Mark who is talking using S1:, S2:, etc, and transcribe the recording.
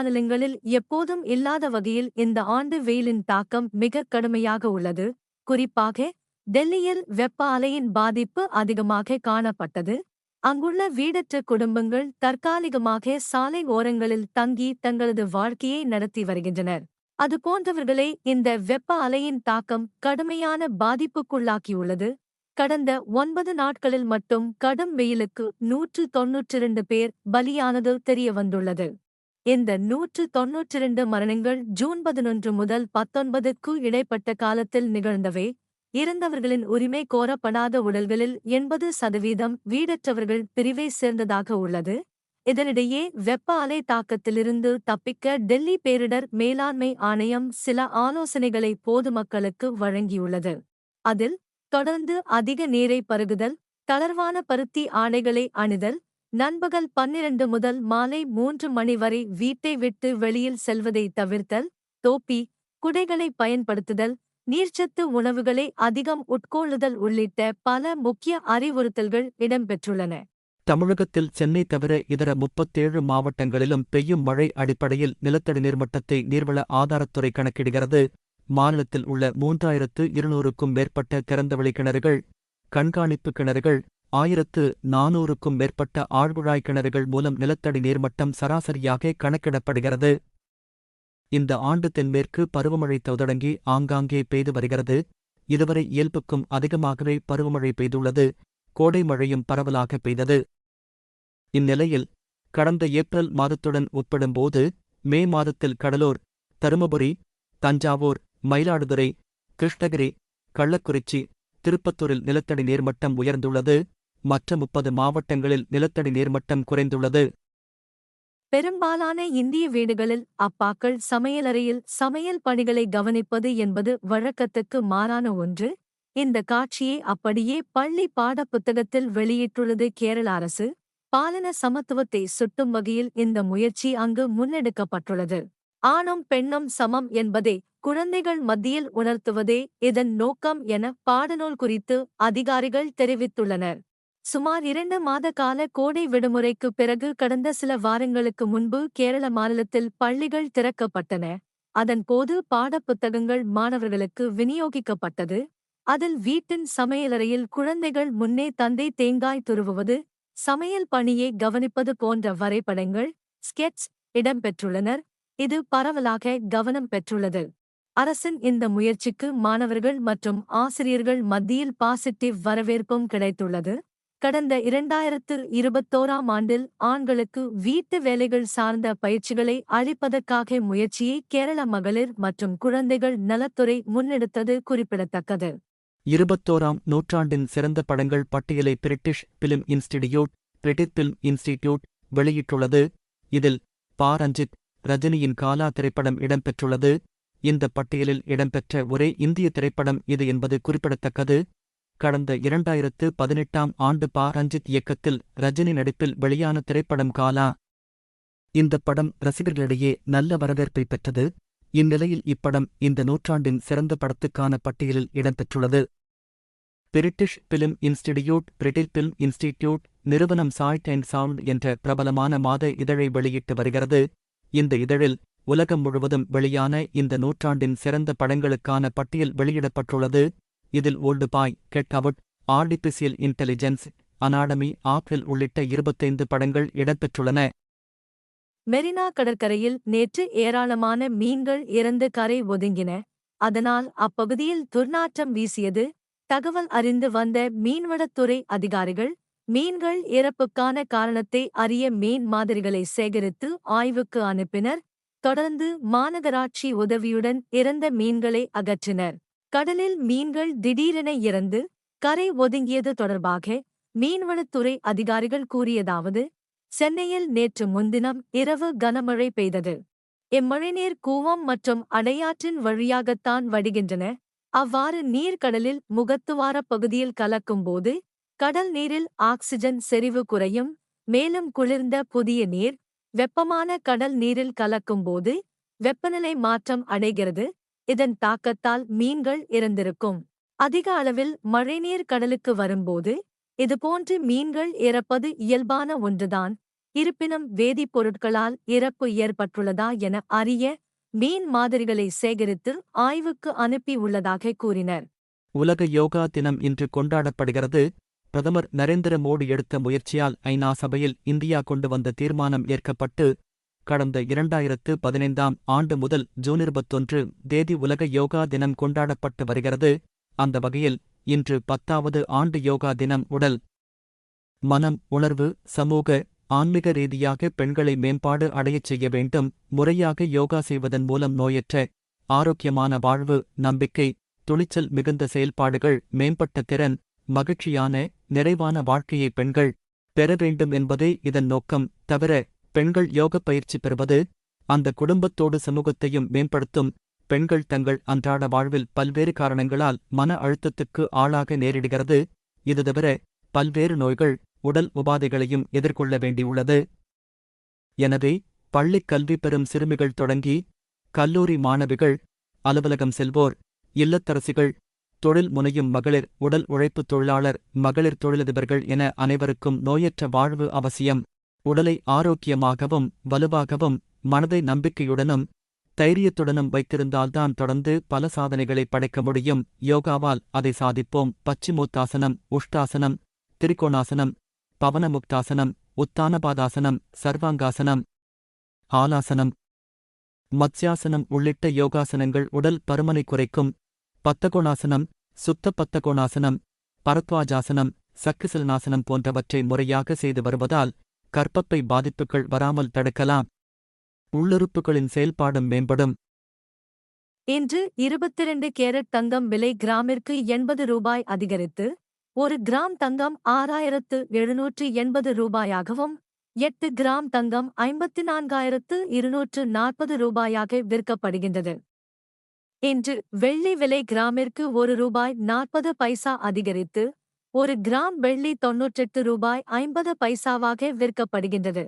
S1: மாநிலங்களில் எப்போதும் இல்லாத வகையில் இந்த ஆண்டு வெயிலின் தாக்கம் மிக கடுமையாக உள்ளது. குறிப்பாக டெல்லியில் வெப்ப அலையின் பாதிப்பு அதிகமாக காணப்பட்டது. அங்குள்ள வீடற்ற குடும்பங்கள் தற்காலிகமாக சாலை ஓரங்களில் தங்கி தங்களது வாழ்க்கையை நடத்தி வருகின்றனர். அதுபோன்றவர்களை இந்த வெப்ப அலையின் தாக்கம் கடுமையான பாதிப்புக்குள்ளாக்கியுள்ளது. கடந்த ஒன்பது நாட்களில் மட்டும் கடும் வெயிலுக்கு நூற்று தொன்னூற்றிரண்டு பேர் பலியானது தெரியவந்துள்ளது. இந்த நூற்று தொன்னூற்றிரண்டு மரணங்கள் ஜூன் பதினொன்று முதல் பத்தொன்பதுக்கு இடைப்பட்ட காலத்தில் நிகழ்ந்தவை. இறந்தவர்களின் உரிமை கோரப்படாத உடல்களில் எண்பது சதவீதம் வீடற்றவர்கள் பிரிவை சேர்ந்ததாக உள்ளது. இதனிடையே வெப்ப அலை தாக்கத்திலிருந்து தப்பிக்க டெல்லி பேரிடர் மேலாண்மை ஆணையம் சில ஆலோசனைகளை பொதுமக்களுக்கு வழங்கியுள்ளது. அதில் தொடர்ந்து அதிக நீரை பருகுதல் தளர்வான பருத்தி ஆடைகளை அணிதல் நண்பகல் பன்னிரண்டு முதல் மாலை மூன்று மணி வரை வீட்டை விட்டு வெளியில் செல்வதை தவிர்த்தல் தோப்பி குடைகளை பயன்படுத்துதல் நீர்ச்சத்து உணவுகளை அதிகம் உட்கொள்ளுதல் உள்ளிட்ட பல முக்கிய அறிவுறுத்தல்கள் இடம்பெற்றுள்ளன.
S2: தமிழகத்தில் சென்னை தவிர இதர முப்பத்தேழு மாவட்டங்களிலும் பெய்யும் மழை அடிப்படையில் நிலத்தடி நீர்மட்டத்தை நீர்வள ஆதாரத்துறை கணக்கிடுகிறது. மாநிலத்தில் உள்ள மூன்றாயிரத்து இருநூறுக்கும் மேற்பட்ட திறந்தவெளி கிணறுகள் கண்காணிப்பு கிணறுகள் ஆயிரத்து நானூறுக்கும் மேற்பட்ட ஆழ்குழாய் கிணறுகள் மூலம் நிலத்தடி நீர்மட்டம் சராசரியாக கணக்கிடப்படுகிறது. இந்த ஆண்டு தென்மேற்கு பருவமழை தொடங்கி ஆங்காங்கே பெய்து வருகிறது. இதுவரை இயல்புக்கும் அதிகமாகவே பருவமழை பெய்துள்ளது. கோடை மழையும் பரவலாக பெய்தது. இந்நிலையில் கடந்த ஏப்ரல் மாதத்துடன் ஒப்பிடும்போது மே மாதத்தில் கடலூர் தருமபுரி தஞ்சாவூர் மயிலாடுதுறை கிருஷ்ணகிரி கள்ளக்குறிச்சி திருப்பத்தூரில் நிலத்தடி நீர்மட்டம் உயர்ந்துள்ளது. மற்ற முப்பது மாவட்டங்களில் நிலத்தடி நீர்மட்டம் குறைந்துள்ளது.
S1: பெரும்பாலான இந்திய வீடுகளில் அப்பாக்கள் சமையலறையில் சமையல் பணிகளை கவனிப்பது என்பது வழக்கத்துக்கு மாறான ஒன்று. இந்த காட்சியை அப்படியே பள்ளி பாடப்புத்தகத்தில் வெளியிட்டுள்ளது கேரள அரசு. பாலன சமத்துவத்தை சுட்டும் வகையில் இந்த முயற்சி அங்கு முன்னெடுக்கப்பட்டுள்ளது. ஆணும் பெண்ணும் சமம் என்பதை குழந்தைகள் மத்தியில் உணர்த்துவதே இதன் நோக்கம் என பாடநூல் குறித்து அதிகாரிகள் தெரிவித்துள்ளனர். சுமார் இரண்டு மாத கால கோடை விடுமுறைக்கு பிறகு கடந்த சில வாரங்களுக்கு முன்பு கேரள மாநிலத்தில் பள்ளிகள் திறக்கப்பட்டன. அதன் போது பாடப்புத்தகங்கள் மாணவர்களுக்கு விநியோகிக்கப்பட்டது. அதில் வீட்டின் சமையலறையில் குழந்தைகள் முன்னே தந்தை தேங்காய் துருவுவது சமையல் பணியை கவனிப்பது போன்ற வரைபடங்கள் ஸ்கெட்ச் இடம்பெற்றுள்ளனர். இது பரவலாக கவனம் பெற்றுள்ளது. அரசின் இந்த முயற்சிக்கு மாணவர்கள் மற்றும் ஆசிரியர்கள் மத்தியில் பாசிட்டிவ் வரவேற்பும் கிடைத்துள்ளது. கடந்த இரண்டாயிரத்து இருபத்தோராம் ஆண்டில் ஆண்களுக்கு வீட்டு வேலைகள் சார்ந்த பயிற்சிகளை அளிப்பதற்காக முயற்சியை கேரள மகளிர் மற்றும் குழந்தைகள் நலத்துறை முன்னெடுத்தது குறிப்பிடத்தக்கது.
S2: இருபத்தோராம் நூற்றாண்டின் சிறந்த படங்கள் பட்டியலை British film institute British film institute வெளியிட்டுள்ளது. இதில் பா. ரஞ்சித் ரஜினியின் காலா திரைப்படம் இடம்பெற்றுள்ளது. இந்த பட்டியலில் இடம்பெற்ற ஒரே இந்திய திரைப்படம் இது என்பது குறிப்பிடத்தக்கது. கடந்த இரண்டாயிரத்து பதினெட்டாம் ஆண்டு பா. ரஞ்சித் இயக்கத்தில் ரஜினி நடிப்பில் வெளியான திரைப்படம் காலா. இந்த படம் ரசிகர்களிடையே நல்ல வரவேற்பை பெற்றது. இந்நிலையில் இப்படம் இந்த நூற்றாண்டின் சிறந்த படத்துக்கான பட்டியலில் இடம்பெற்றுள்ளது. British film institute British film institute நிறுவனம் சாய்ட் அண்ட் சவுண்ட் என்ற பிரபலமான மாத இதழை வெளியிட்டு வருகிறது. இந்த இதழில் உலகம் முழுவதும் வெளியான இந்த நூற்றாண்டின் சிறந்த படங்களுக்கான பட்டியல் வெளியிடப்பட்டுள்ளது. இதில் old boy get out artificial intelligence anatomy apple உள்ளிட்ட இருபத்தைந்து படங்கள் இடம்பெற்றுள்ளன.
S1: மெரினா கடற்கரையில் நேற்று ஏராளமான மீன்கள் இறந்து கரை ஒதுங்கின. அதனால் அப்பகுதியில் துர்நாற்றம் வீசியது. தகவல் அறிந்து வந்த மீன்வளத்துறை அதிகாரிகள் மீன்கள் இறப்புக்கான காரணத்தை அறிய மீன் மாதிரிகளை சேகரித்து ஆய்வுக்கு அனுப்பினர். தொடர்ந்து மாநகராட்சி உதவியுடன் இறந்த மீன்களை அகற்றினர். கடலில் மீன்கள் திடீரென இறந்து கரை ஒதுங்கியது தொடர்பாக மீன்வளத்துறை அதிகாரிகள் கூறியதாவது சென்னையில் நேற்று முன்தினம் இரவு கனமழை பெய்தது. இம்மழைநீர் கூவம் மற்றும் அடையாற்றின் வழியாகத்தான் வடிகின்றன. அவ்வாறு நீர் கடலில் முகத்துவாரப் பகுதியில் கலக்கும்போது கடல் நீரில் ஆக்சிஜன் செறிவு குறையும். மேலும் குளிர்ந்த புதிய நீர் வெப்பமான கடல் நீரில் கலக்கும்போது வெப்பநிலை மாற்றம் அடைகிறது. இதன் தாக்கத்தால் மீன்கள் இறந்திருக்கும். அதிக அளவில் மழைநீர் கடலுக்கு வரும்போது இதுபோன்று மீன்கள் இறப்பது இயல்பான ஒன்றுதான். இருப்பினும் வேதிப்பொருட்களால் இறப்பு ஏற்பட்டுள்ளதா என அறிய மீன் மாதிரிகளை சேகரித்து ஆய்வுக்கு அனுப்பி உள்ளதாக கூறினர்.
S2: உலக யோகா தினம் இன்று கொண்டாடப்படுகிறது. பிரதமர் நரேந்திர மோடி எடுத்த முயற்சியால் ஐநா சபையில் இந்தியா கொண்டு வந்த தீர்மானம் ஏற்கப்பட்டு கடந்த இரண்டாயிரத்து பதினைந்தாம் ஆண்டு முதல் ஜூன் இருபத்தொன்று தேதி உலக யோகா தினம் கொண்டாடப்பட்டு வருகிறது. அந்த வகையில் இன்று பத்தாவது ஆண்டு யோகா தினம் உடல் மனம் உணர்வு சமூக ஆன்மீக ரீதியாக பெண்களை மேம்பாடு அடையச் செய்ய வேண்டும். முறையாக யோகா செய்வதன் மூலம் நோயற்ற ஆரோக்கியமான வாழ்வு நம்பிக்கை துணிச்சல் மிகுந்த செயல்பாடுகள் மேம்பட்ட திறன் மகிழ்ச்சியான நிறைவான வாழ்க்கையை பெண்கள் பெற வேண்டும் என்பதே இதன் நோக்கம். தவிர பெண்கள் யோகப் பயிற்சி பெறுவது அந்த குடும்பத்தோடு சமூகத்தையும் மேம்படுத்தும் பெண்கள் தங்கள் அன்றாட வாழ்வில் பல்வேறு காரணங்களால் மன அழுத்தத்துக்கு ஆளாக நேரிடுகிறது. இது தவிர பல்வேறு நோய்கள் உடல் உபாதைகளையும் எதிர்கொள்ள வேண்டியுள்ளது. எனவே பள்ளிக் கல்வி பெறும் சிறுமிகள் தொடங்கி கல்லூரி மாணவிகள் அலுவலகம் செல்வோர் இல்லத்தரசிகள் தொழில் முனையும் மகளிர் உடல் உழைப்புத் தொழிலாளர் மகளிர் தொழிலதிபர்கள் என அனைவருக்கும் நோயற்ற வாழ்வு அவசியம். உடலை ஆரோக்கியமாகவும் வலுவாகவும் மனதை நம்பிக்கையுடனும் தைரியத்துடனும் வைத்திருந்தால்தான் தொடர்ந்து பல சாதனைகளை படைக்க முடியும். யோகாவால் அதை சாதிப்போம். பச்சிமூத்தாசனம் உஷ்டாசனம் திரிகோணாசனம் பவனமுக்தாசனம் உத்தானபாதாசனம் சர்வாங்காசனம் ஆலாசனம். மத்ஸ்யாசனம் உள்ளிட்ட யோகாசனங்கள் உடல் பருமனை குறைக்கும். பத்தகோணாசனம் சுத்த பத்தகோணாசனம் பரத்வாஜாசனம் சக்கிசலனாசனம் போன்றவற்றை முறையாக செய்து வருவதால் கற்பப்பை பாதிப்புகள் வராமல் தடுக்கலாம். உள்ளுறுப்புகளின் செயல்பாடும் மேம்படும்.
S1: இன்று இருபத்திரண்டு கேரட் தங்கம் விலை கிராமிற்கு எண்பது ரூபாய் அதிகரித்து ஒரு கிராம் தங்கம் ஆறாயிரத்து எழுநூற்று எண்பது ரூபாயாகவும் எட்டு கிராம் தங்கம் ஐம்பத்தி நான்காயிரத்து இருநூற்று நாற்பது ரூபாயாக விற்கப்படுகின்றது. இன்று வெள்ளி விலை கிராமிற்கு ஒரு ரூபாய் நாற்பது பைசா அதிகரித்து ஒரு கிராம் வெள்ளி தொன்னூற்றெட்டு ரூபாய் ஐம்பது பைசாவாக விற்கப்படுகின்றது.